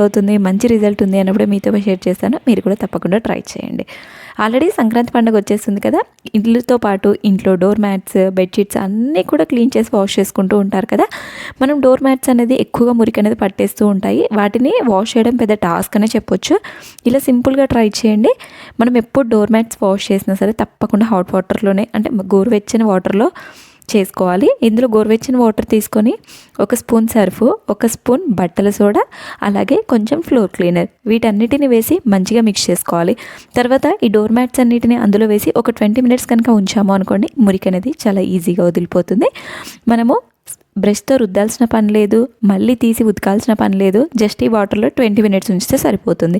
అవుతుంది మంచి రిజల్ట్ ఉంది అన్నప్పుడు మీతో షేర్ చేస్తాను. మీరు కూడా తప్పకుండా ట్రై చేయండి. ఆల్రెడీ సంక్రాంతి పండుగ వచ్చేస్తుంది కదా? ఇల్లుతో పాటు ఇంట్లో డోర్ మ్యాట్స్ బెడ్షీట్స్ అన్నీ కూడా క్లీన్ చేసి వాష్ చేసుకుంటూ ఉంటారు కదా? మనం డోర్ మ్యాట్స్ అనేది ఎక్కువగా మురికి అనేది పట్టేస్తూ ఉంటాయి. వాటిని వాష్ చేయడం పెద్ద టాస్క్ అనే చెప్పొచ్చు. ఇలా సింపుల్గా ట్రై చేయండి. మనం ఎప్పుడు డోర్ మ్యాట్స్ వాష్ చేసినా సరే తప్పకుండా హాట్ వాటర్లోనే అంటే గోరువెచ్చని వాటర్లో చేసుకోవాలి. ఇందులో గోరువెచ్చని వాటర్ తీసుకొని ఒక స్పూన్ సర్ఫ్ ఒక స్పూన్ బట్టల సోడా అలాగే కొంచెం ఫ్లోర్ క్లీనర్. వీటన్నిటిని వేసి మంచిగా మిక్స్ చేసుకోవాలి. తర్వాత ఈ డోర్ మ్యాట్స్ అన్నిటిని అందులో వేసి ఒక ట్వంటీ మినిట్స్ కనుక ఉంచాము అనుకోండి మురికి అనేది చాలా ఈజీగా వదిలిపోతుంది. మనము బ్రష్తో రుద్దాల్సిన పని లేదు మళ్ళీ తీసి ఉతకాల్సిన పని లేదు జస్ట్ ఈ వాటర్లో ట్వంటీ మినిట్స్ ఉంచితే సరిపోతుంది.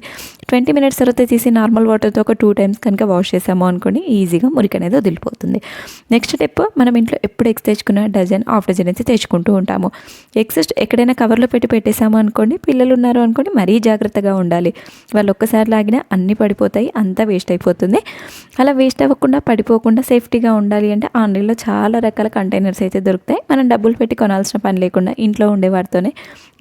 ట్వంటీ మినిట్స్ తర్వాత తీసి నార్మల్ వాటర్తో ఒక టూ టైమ్స్ కనుక వాష్ చేసాము అనుకోని ఈజీగా మురికి అనేది వదిలిపోతుంది. నెక్స్ట్ స్టెప్ మనం ఇంట్లో ఎప్పుడు ఎగ్స్ తెచ్చుకున్న డజన్ హాఫ్ డజన్ అయితే తెచ్చుకుంటూ ఉంటాము. ఎగ్స్ ఎక్కడైనా కవర్లో పెట్టి పెట్టేసాము అనుకోండి పిల్లలు ఉన్నారు అనుకోండి మరీ జాగ్రత్తగా ఉండాలి. వాళ్ళు ఒక్కసారి లాగినా అన్నీ పడిపోతాయి అంతా వేస్ట్ అయిపోతుంది. అలా వేస్ట్ అవ్వకుండా పడిపోకుండా సేఫ్టీగా ఉండాలి అంటే ఆన్లైన్లో చాలా రకాల కంటైనర్స్ అయితే దొరుకుతాయి. మనం డబ్బులు పెట్టి కొనాల్సిన పని లేకుండా ఇంట్లో ఉండే వాటితోనే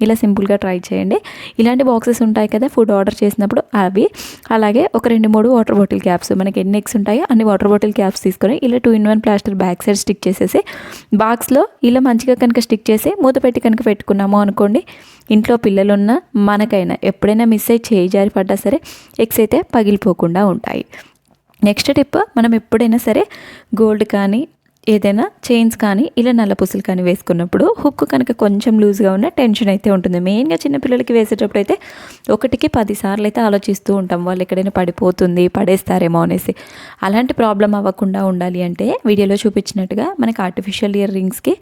ఇలా సింపుల్గా ట్రై చేయండి. ఇలాంటి బాక్సెస్ ఉంటాయి కదా ఫుడ్ ఆర్డర్ చేసినప్పుడు అవి. అలాగే ఒక రెండు మూడు వాటర్ బాటిల్ క్యాప్స్ మనకి ఎన్ని ఎగ్స్ ఉంటాయో అన్ని వాటర్ బాటిల్ క్యాప్స్ తీసుకొని ఇలా two in one plaster back side stick చేసేసి బాక్స్లో ఇలా మంచిగా కనుక స్టిక్ చేసి మూత పెట్టి కనుక పెట్టుకున్నాము అనుకోండి ఇంట్లో పిల్లలున్న మనకైనా ఎప్పుడైనా మిస్ అయ్యి చేయి జారి పడ్డా సరే ఎగ్స్ అయితే పగిలిపోకుండా ఉంటాయి. నెక్స్ట్ టిప్ మనం ఎప్పుడైనా సరే గోల్డ్ కానీ ఏదైనా చైన్స్ కానీ ఇలా నల్ల పుసులు కానీ వేసుకున్నప్పుడు హుక్ కనుక కొంచెం లూజ్గా ఉన్న టెన్షన్ అయితే ఉంటుంది. మెయిన్గా చిన్నపిల్లలకి వేసేటప్పుడు అయితే ఒకటికి పదిసార్లు అయితే ఆలోచిస్తూ ఉంటాం. వాళ్ళు ఎక్కడైనా పడిపోతుంది పడేస్తారేమో అనేసి. అలాంటి ప్రాబ్లం అవ్వకుండా ఉండాలి అంటే వీడియోలో చూపించినట్టుగా మనకి ఆర్టిఫిషియల్ ఇయర్ రింగ్స్కి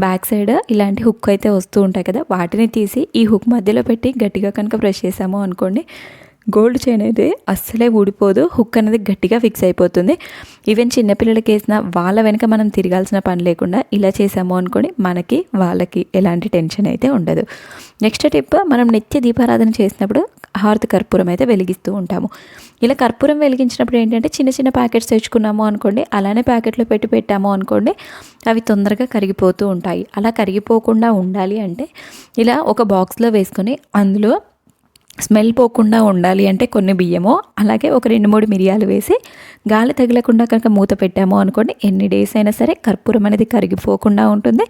బ్యాక్ సైడ్ ఇలాంటి హుక్ అయితే వస్తూ ఉంటాయి కదా. వాటిని తీసి ఈ హుక్ మధ్యలో పెట్టి గట్టిగా కనుక బ్రష్ చేసాము అనుకోండి గోల్డ్ చైన్ అయితే అస్సలే ఊడిపోదు హుక్ అనేది గట్టిగా ఫిక్స్ అయిపోతుంది. ఈవెన్ చిన్నపిల్లలకి వేసిన వాళ్ళ వెనక మనం తిరగాల్సిన పని లేకుండా ఇలా చేసాము అనుకోని మనకి వాళ్ళకి ఎలాంటి టెన్షన్ అయితే ఉండదు. నెక్స్ట్ టిప్ మనం నిత్య దీపారాధన చేసినప్పుడు హారతి కర్పూరం అయితే వెలిగిస్తూ ఉంటాము. ఇలా కర్పూరం వెలిగించినప్పుడు ఏంటంటే చిన్న చిన్న ప్యాకెట్స్ తెచ్చుకున్నాము అనుకోండి అలానే ప్యాకెట్లో పెట్టి పెట్టాము అనుకోండి అవి తొందరగా కరిగిపోతూ ఉంటాయి. అలా కరిగిపోకుండా ఉండాలి అంటే ఇలా ఒక బాక్స్లో వేసుకొని అందులో స్మెల్ పోకుండా ఉండాలి అంటే కొన్ని బియ్యము అలాగే ఒక రెండు మూడు మిరియాలు వేసి గాలి తగలకుండా కనుక మూత పెట్టాము అనుకోండి ఎన్ని డేస్ అయినా సరే కర్పూరం అనేది కరిగిపోకుండా ఉంటుంది.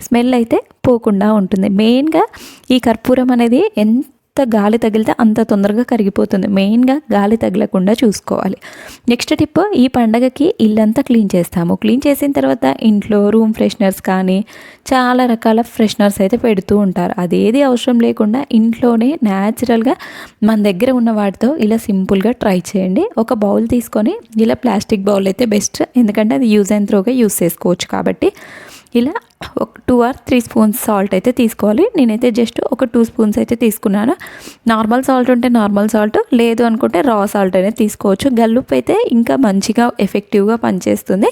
స్మెల్ అయితే పోకుండా ఉంటుంది. మెయిన్గా ఈ కర్పూరం అనేది ఎంత గాలి తగిలితే అంత తొందరగా కరిగిపోతుంది. మెయిన్గా గాలి తగలకుండా చూసుకోవాలి. నెక్స్ట్ టిప్ ఈ పండగకి ఇల్లంతా క్లీన్ చేస్తాము. క్లీన్ చేసిన తర్వాత ఇంట్లో రూమ్ ఫ్రెషనర్స్ కానీ చాలా రకాల ఫ్రెషనర్స్ అయితే పెడుతూ ఉంటారు. అదేది అవసరం లేకుండా ఇంట్లోనే న్యాచురల్గా మన దగ్గర ఉన్న వాటితో ఇలా సింపుల్గా ట్రై చేయండి. ఒక బౌల్ తీసుకొని ఇలా ప్లాస్టిక్ బౌల్ అయితే బెస్ట్. ఎందుకంటే అది యూజ్ అండ్ త్రోగా యూస్ చేసుకోవచ్చు కాబట్టి. ఇలా ఒక two or three spoons salt అయితే తీసుకోవాలి. నేనైతే జస్ట్ ఒక టూ స్పూన్స్ అయితే తీసుకున్నాను. నార్మల్ సాల్ట్ ఉంటే నార్మల్ సాల్ట్ లేదు అనుకుంటే రా సాల్ట్ అనేది తీసుకోవచ్చు. గల్లుప్పు అయితే ఇంకా మంచిగా ఎఫెక్టివ్గా పనిచేస్తుంది.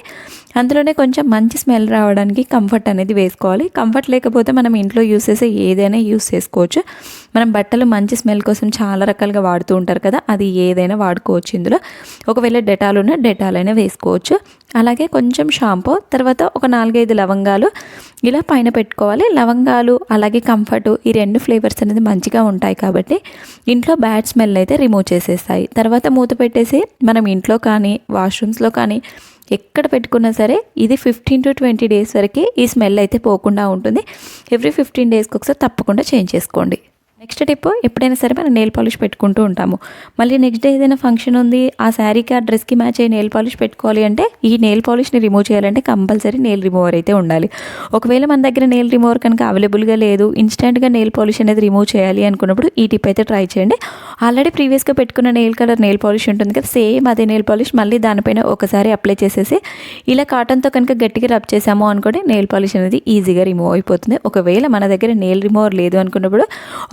అందులోనే కొంచెం మంచి స్మెల్ రావడానికి కంఫర్ట్ అనేది వేసుకోవాలి. కంఫర్ట్ లేకపోతే మనం ఇంట్లో యూస్ చేసే ఏదైనా యూస్ చేసుకోవచ్చు. మనం బట్టలు మంచి స్మెల్ కోసం చాలా రకాలుగా వాడుతూ ఉంటారు కదా అది ఏదైనా వాడుకోవచ్చు ఇందులో. ఒకవేళ డెటాల్ ఉన్న డెటాల్ అయినా వేసుకోవచ్చు. అలాగే కొంచెం షాంపూ తర్వాత ఒక నాలుగైదు లవంగాలు ఇలా పైన పెట్టుకోవాలి. లవంగాలు అలాగే కంఫర్ట్ ఈ రెండు ఫ్లేవర్స్ అనేది మంచిగా ఉంటాయి కాబట్టి ఇంట్లో బ్యాడ్ స్మెల్ అయితే రిమూవ్ చేసేస్తాయి. తర్వాత మూత పెట్టేసి మనం ఇంట్లో కానీ వాష్రూమ్స్లో కానీ ఎక్కడ పెట్టుకున్నా సరే ఇది ఫిఫ్టీన్ టు ట్వంటీ డేస్ వరకు ఈ స్మెల్ అయితే పోకుండా ఉంటుంది. ఎవ్రీ ఫిఫ్టీన్ డేస్కి ఒకసారి తప్పకుండా చేంజ్ చేసుకోండి. నెక్స్ట్ టిప్ ఎప్పుడైనా సరే మనం నెయిల్ పాలిష్ పెట్టుకుంటూ ఉంటాము. మళ్ళీ నెక్స్ట్ డే ఏదైనా ఫంక్షన్ ఉంది ఆ శారీకి ఆ డ్రెస్కి మ్యాచ్ అయ్యే నెయిల్ పాలిష్ పెట్టుకోవాలి అంటే ఈ నెయిల్ పాలిష్ని రిమూవ్ చేయాలంటే కంపల్సరీ నెయిల్ రిమూవర్ అయితే ఉండాలి. ఒకవేళ మన దగ్గర నెయిల్ రిమూవర్ కనుక అవైలబుల్గా లేదు ఇన్స్టెంట్గా నెయిల్ పాలిష్ అనేది రిమూవ్ చేయాలి అనుకున్నప్పుడు ఈ టిప్ అయితే ట్రై చేయండి. ఆల్రెడీ ప్రీవియస్గా పెట్టుకున్న నెయిల్ కలర్ నెయిల్ పాలిష్ ఉంటుంది కదా సేమ్ అదే నెయిల్ పాలిష్ మళ్ళీ దానిపైన ఒకసారి అప్లై చేసేసి ఇలా కాటన్తో కనుక గట్టిగా రబ్ చేసాము అనుకుంటే నెయిల్ పాలిష్ అనేది ఈజీగా రిమూవ్ అయిపోతుంది. ఒకవేళ మన దగ్గర నెయిల్ రిమూవర్ లేదు అనుకున్నప్పుడు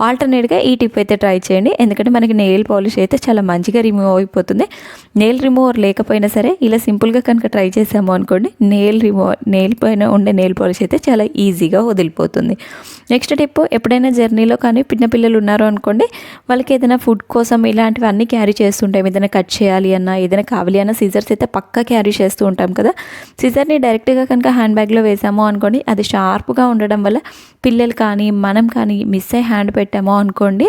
ఆల్టర్ ఆల్టర్నేట్గా ఈ టిప్ అయితే ట్రై చేయండి. ఎందుకంటే మనకి నెయిల్ పాలిష్ అయితే చాలా మంచిగా రిమూవ్ అయిపోతుంది. నెయిల్ రిమూవర్ లేకపోయినా సరే ఇలా సింపుల్గా కనుక ట్రై చేసాము అనుకోండి నెయిల్ రిమూవ్ నెయిల్ పైన ఉండే నెయిల్ పాలిష్ అయితే చాలా ఈజీగా వదిలిపోతుంది. నెక్స్ట్ టిప్ ఎప్పుడైనా జర్నీలో కానీ పిన్న పిల్లలు ఉన్నారు అనుకోండి వాళ్ళకి ఏదైనా ఫుడ్ కోసం ఇలాంటివి అన్నీ క్యారీ చేస్తుంటాం. ఏదైనా కట్ చేయాలి అన్నా ఏదైనా కావాలి అన్న సీజర్స్ అయితే పక్కా క్యారీ చేస్తూ ఉంటాం కదా. సీజర్ని డైరెక్ట్గా కనుక హ్యాండ్ బ్యాగ్లో వేసాము అనుకోండి అది షార్ప్గా ఉండడం వల్ల పిల్లలు కానీ మనం కానీ మిస్ అయ్యి హ్యాండ్ పెట్టాము అనుకోండి.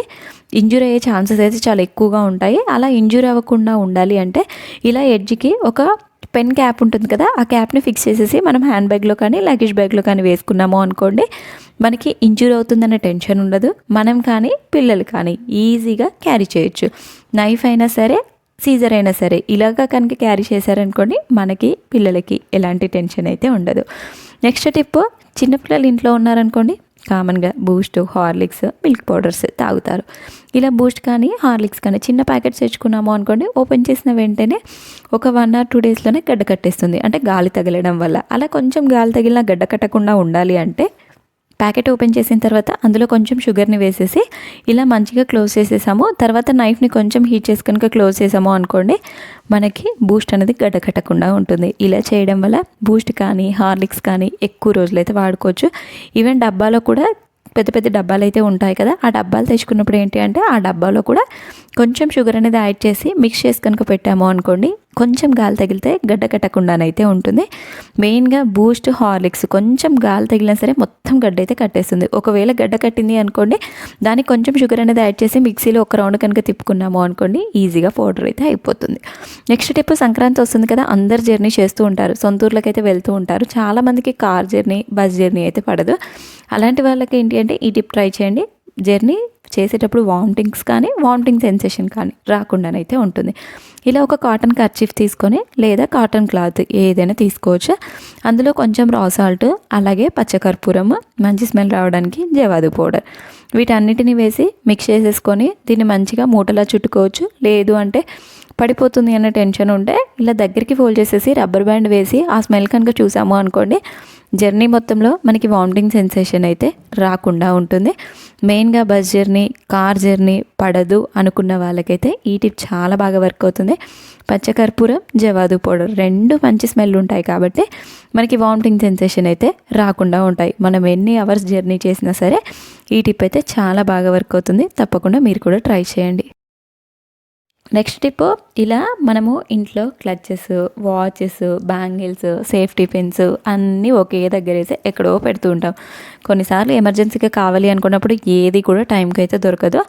ఇంజూర్ అయ్యే ఛాన్సెస్ అయితే చాలా ఎక్కువగా ఉంటాయి. అలా ఇంజూర్ అవ్వకుండా ఉండాలి అంటే ఇలా ఎడ్జ్కి ఒక పెన్ క్యాప్ ఉంటుంది కదా ఆ క్యాప్ని ఫిక్స్ చేసేసి మనం హ్యాండ్ బ్యాగ్లో కానీ లగేజ్ బ్యాగ్లో కానీ వేసుకున్నాము అనుకోండి మనకి ఇంజూర్ అవుతుందనే టెన్షన్ ఉండదు. మనం కానీ పిల్లలు కానీ ఈజీగా క్యారీ చేయొచ్చు. నైఫ్ అయినా సరే సీజర్ అయినా సరే ఇలాగా కనుక క్యారీ చేశారనుకోండి మనకి పిల్లలకి ఎలాంటి టెన్షన్ అయితే ఉండదు. నెక్స్ట్ టిప్ చిన్నపిల్లలు ఇంట్లో ఉన్నారనుకోండి కామన్గా బూస్ట్ హార్లిక్స్ మిల్క్ పౌడర్స్ తాగుతారు. ఇలా బూస్ట్ కానీ హార్లిక్స్ కానీ చిన్న ప్యాకెట్స్ తెచ్చుకున్నాము అనుకోండి ఓపెన్ చేసిన వెంటనే ఒక వన్ ఆర్ టూ డేస్లోనే గడ్డ కట్టేస్తుంది. అంటే గాలి తగలడం వల్ల. అలా కొంచెం గాలి తగిలిన గడ్డ కట్టకుండా ఉండాలి అంటే ప్యాకెట్ ఓపెన్ చేసిన తర్వాత అందులో కొంచెం షుగర్ని వేసేసి ఇలా మంచిగా క్లోజ్ చేసేసాము. తర్వాత నైఫ్ని కొంచెం హీట్ చేసి కనుక క్లోజ్ చేసాము అనుకోండి మనకి బూస్ట్ అనేది గడ్డకట్టకుండా ఉంటుంది. ఇలా చేయడం వల్ల బూస్ట్ కానీ హార్లిక్స్ కానీ ఎక్కువ రోజులైతే వాడుకోవచ్చు. ఈవెన్ డబ్బాలో కూడా పెద్ద పెద్ద డబ్బాలు అయితే ఉంటాయి కదా ఆ డబ్బాలు తెచ్చుకున్నప్పుడు ఏంటి అంటే ఆ డబ్బాలో కూడా కొంచెం షుగర్ అనేది యాడ్ చేసి మిక్స్ చేసి కనుక పెట్టాము అనుకోండి కొంచెం గాలి తగిలితే గడ్డ కట్టకుండానైతే ఉంటుంది. మెయిన్గా బూస్ట్ హార్లిక్స్ కొంచెం గాలి తగిలినా సరే మొత్తం గడ్డ అయితే కట్టేస్తుంది. ఒకవేళ గడ్డ కట్టింది అనుకోండి దానికి కొంచెం షుగర్ అనేది యాడ్ చేసి మిక్సీలో ఒక రౌండ్ కనుక తిప్పుకున్నాము అనుకోండి ఈజీగా పౌడర్ అయితే అయిపోతుంది. నెక్స్ట్ టిప్ సంక్రాంతి వస్తుంది కదా అందరు జర్నీ చేస్తూ ఉంటారు. సొంత అయితే వెళ్తూ ఉంటారు. చాలామందికి కార్ జర్నీ బస్ జర్నీ అయితే పడదు. అలాంటి వాళ్ళకి ఏంటి అంటే ఈ టిప్ ట్రై చేయండి. జర్నీ చేసేటప్పుడు వామిటింగ్స్ కానీ వామిటింగ్ సెన్సేషన్ కానీ రాకుండానైతే ఉంటుంది. ఇలా ఒక కాటన్ కర్చీఫ్ తీసుకొని లేదా కాటన్ క్లాత్ ఏదైనా తీసుకోవచ్చు. అందులో కొంచెం రా సాల్ట్ అలాగే పచ్చకర్పూరం మంచి స్మెల్ రావడానికి జవాదు పౌడర్ వీటన్నిటిని వేసి మిక్స్ చేసేసుకొని దీన్ని మంచిగా మూటలా చుట్టుకోవచ్చు. లేదు అంటే పడిపోతుంది అనే టెన్షన్ ఉంటే ఇలా దగ్గరికి ఫోల్డ్ చేసేసి రబ్బర్ బ్యాండ్ వేసి ఆ స్మెల్ కనుక చూసాము అనుకోండి జర్నీ మొత్తంలో మనకి వామిటింగ్ సెన్సేషన్ అయితే రాకుండా ఉంటుంది. మెయిన్గా బస్ జర్నీ కార్ జర్నీ పడదు అనుకున్న వాళ్ళకైతే ఈ టిప్ చాలా బాగా వర్క్ అవుతుంది. పచ్చకర్పూరం జవాదు పౌడర్ రెండు మంచి స్మెల్ ఉంటాయి కాబట్టి మనకి వామిటింగ్ సెన్సేషన్ అయితే రాకుండా ఉంటాయి. మనం ఎన్ని అవర్స్ జర్నీ చేసినా సరే ఈ టిప్ అయితే చాలా బాగా వర్క్ అవుతుంది. తప్పకుండా మీరు కూడా ట్రై చేయండి. నెక్స్ట్ టిప్ ఇలా మనము ఇంట్లో clutches watches bangles safety pins అన్నీ ఒకే దగ్గర వేసి ఎక్కడో పెడుతూ ఉంటాం. కొన్నిసార్లు ఎమర్జెన్సీగా కావాలి అనుకున్నప్పుడు ఏది కూడా టైంకి అయితే దొరకదు.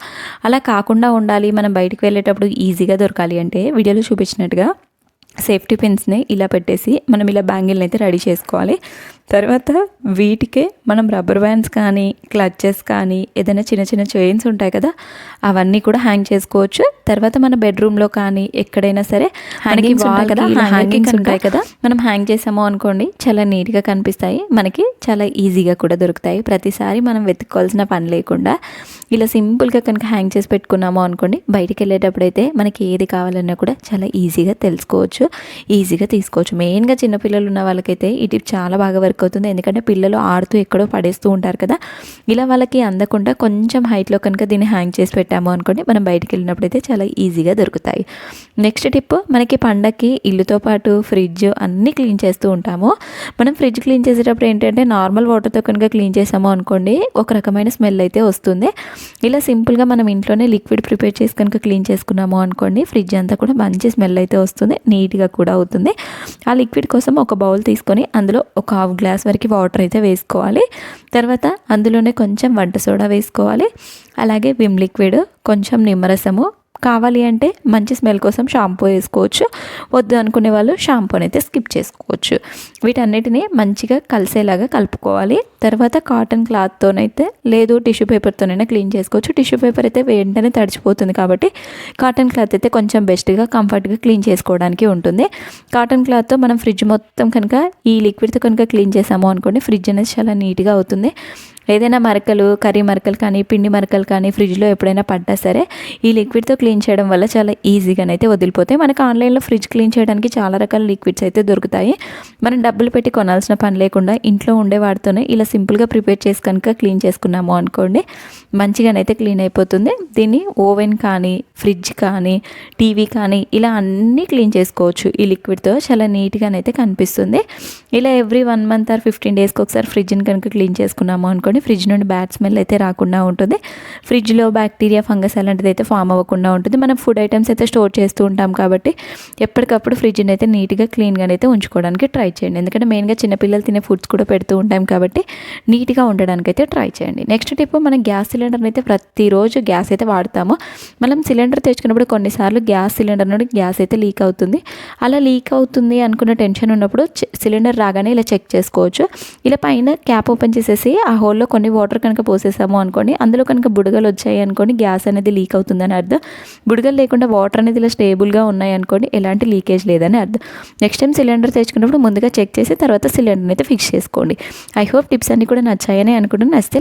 అలా కాకుండా ఉండాలి మనం బయటికి వెళ్ళేటప్పుడు ఈజీగా దొరకాలి అంటే వీడియోలో చూపించినట్టుగా సేఫ్టీ పిన్స్ని ఇలా పెట్టేసి మనం ఇలా బ్యాంగిల్ని అయితే రెడీ చేసుకోవాలి. తర్వాత వీటికే మనం రబ్బర్ బ్యాండ్స్ కానీ క్లచెస్ కానీ ఏదైనా చిన్న చిన్న చైన్స్ ఉంటాయి కదా అవన్నీ కూడా హ్యాంగ్ చేసుకోవచ్చు. తర్వాత మన బెడ్రూమ్లో కానీ ఎక్కడైనా సరే మనకి వాల్ కదా హ్యాంగింగ్స్ ఉంటాయి కదా మనం హ్యాంగ్ చేసాము అనుకోండి చాలా నీట్గా కనిపిస్తాయి. మనకి చాలా ఈజీగా కూడా దొరుకుతాయి. ప్రతిసారి మనం వెతుక్కోవాల్సిన పని లేకుండా ఇలా సింపుల్గా కనుక హ్యాంగ్ చేసి పెట్టుకున్నాము అనుకోండి బయటికి వెళ్ళేటప్పుడు అయితే మనకి ఏది కావాలన్నా కూడా చాలా ఈజీగా తెలుసుకోవచ్చు. ఈజీగా తీసుకోవచ్చు. మెయిన్గా చిన్నపిల్లలు ఉన్న వాళ్ళకైతే ఈ టిప్ చాలా బాగా వర్క్ అవుతుంది ఎందుకంటే పిల్లలు ఆడుతూ ఎక్కడో పడేస్తూ ఉంటారు కదా. ఇలా వాళ్ళకి అందకుండా కొంచెం హైట్లో కనుక దీన్ని హ్యాంగ్ చేసి పెట్టాము అనుకోండి మనం బయటికి వెళ్ళినప్పుడు అయితే చాలా ఈజీగా దొరుకుతాయి. నెక్స్ట్ టిప్ మనకి పండక్కి ఇల్లుతో పాటు ఫ్రిడ్జ్ అన్నీ క్లీన్ చేస్తూ ఉంటాము. మనం ఫ్రిడ్జ్ క్లీన్ చేసేటప్పుడు ఏంటంటే నార్మల్ వాటర్తో కనుక క్లీన్ చేసాము అనుకోండి ఒక రకమైన స్మెల్ అయితే వస్తుంది. ఇలా సింపుల్గా మనం ఇంట్లోనే లిక్విడ్ ప్రిపేర్ చేసి కనుక క్లీన్ చేసుకున్నాము అనుకోండి ఫ్రిడ్జ్ అంతా కూడా మంచి స్మెల్ అయితే వస్తుంది నీట్గా కూడా అవుతుంది. ఆ లిక్విడ్ కోసం ఒక బౌల్ తీసుకొని అందులో ఒక హాఫ్ గ్లాస్ గ్లాస్ వరకు వాటర్ అయితే వేసుకోవాలి. తర్వాత అందులోనే కొంచెం వంట సోడా వేసుకోవాలి. అలాగే విమ్ లిక్విడ్ కొంచెం నిమ్మరసము కావాలి అంటే మంచి స్మెల్ కోసం షాంపూ వేసుకోవచ్చు. వద్దు అనుకునే వాళ్ళు షాంపూని అయితే స్కిప్ చేసుకోవచ్చు. వీటన్నిటిని మంచిగా కలిసేలాగా కలుపుకోవాలి. తర్వాత కాటన్ క్లాత్తోనైతే లేదు టిష్యూ పేపర్తోనైనా క్లీన్ చేసుకోవచ్చు. టిష్యూ పేపర్ అయితే వెంటనే తడిచిపోతుంది కాబట్టి కాటన్ క్లాత్ అయితే కొంచెం బెస్ట్గా కంఫర్ట్గా క్లీన్ చేసుకోవడానికి ఉంటుంది. కాటన్ క్లాత్తో మనం ఫ్రిడ్జ్ మొత్తం కనుక ఈ లిక్విడ్తో కనుక క్లీన్ చేసాము అనుకోండి ఫ్రిడ్జ్ అనేది చాలా నీట్గా అవుతుంది. ఏదైనా మరకలు కర్రీ మరకలు కానీ పిండి మరకలు కానీ ఫ్రిడ్జ్లో ఎప్పుడైనా పడ్డా సరే ఈ లిక్విడ్తో క్లీన్ చేయడం వల్ల చాలా ఈజీగానైతే వదిలిపోతాయి. మనకు ఆన్లైన్లో ఫ్రిడ్జ్ క్లీన్ చేయడానికి చాలా రకాల లిక్విడ్స్ అయితే దొరుకుతాయి. మనం డబ్బులు పెట్టి కొనాల్సిన పని లేకుండా ఇంట్లో ఉండే వాటితోనే ఇలా సింపుల్గా ప్రిపేర్ చేసి కనుక క్లీన్ చేసుకున్నాము అనుకోండి మంచిగానైతే క్లీన్ అయిపోతుంది. దీన్ని ఓవెన్ కానీ ఫ్రిడ్జ్ కానీ టీవీ కానీ ఇలా అన్నీ క్లీన్ చేసుకోవచ్చు. ఈ లిక్విడ్తో చాలా నీట్గానైతే కనిపిస్తుంది. ఇలా every one month or fifteen డేస్కి ఒకసారి ఫ్రిడ్జ్ని కనుక క్లీన్ చేసుకున్నాము అనుకోండి ఫ్రిడ్జ్ నుండి బ్యాడ్ స్మెల్ అయితే రాకుండా ఉంటుంది. ఫ్రిడ్జ్లో బ్యాక్టీరియా ఫంగస్ అలాంటిది అయితే ఫామ్ అవ్వకుండా ఉంటుంది. మనం ఫుడ్ ఐటమ్స్ అయితే స్టోర్ చేస్తూ ఉంటాం కాబట్టి ఎప్పటికప్పుడు ఫ్రిడ్జ్ని అయితే నీట్గా క్లీన్గా అయితే ఉంచుకోవడానికి ట్రై చేయండి. ఎందుకంటే మెయిన్గా చిన్నపిల్లలు తినే ఫుడ్స్ కూడా పెడుతూ ఉంటాం కాబట్టి నీట్గా ఉండడానికి అయితే ట్రై చేయండి. నెక్స్ట్ టిప్ మనం గ్యాస్ సిలిండర్ని అయితే ప్రతిరోజు గ్యాస్ అయితే వాడతాము. మనం సిలిండర్ తెచ్చుకున్నప్పుడు కొన్నిసార్లు గ్యాస్ సిలిండర్ నుండి గ్యాస్ అయితే లీక్ అవుతుంది. అలా లీక్ అవుతుంది అనుకున్న టెన్షన్ ఉన్నప్పుడు సిలిండర్ రాగానే ఇలా చెక్ చేసుకోవచ్చు. ఇలా పైన క్యాప్ ఓపెన్ చేసేసి ఆ హోల్లో కొన్ని వాటర్ కనుక పోసేసాము అనుకోండి అందులో కనుక బుడగలు వచ్చాయి అనుకోండి గ్యాస్ అనేది లీక్ అవుతుందని అర్థం. బుడగలు లేకుండా వాటర్ అనేది ఇలా స్టేబుల్గా ఉన్నాయి అనుకోండి ఎలాంటి లీకేజ్ లేదని అర్థం. నెక్స్ట్ టైం సిలిండర్ తెచ్చుకున్నప్పుడు ముందుగా చెక్ చేసి తర్వాత సిలిండర్ని అయితే ఫిక్స్ చేసుకోండి. ఐ హోప్ టిప్స్ అన్ని కూడా నచ్చాయని అనుకుంటున్నాను. నచ్చితే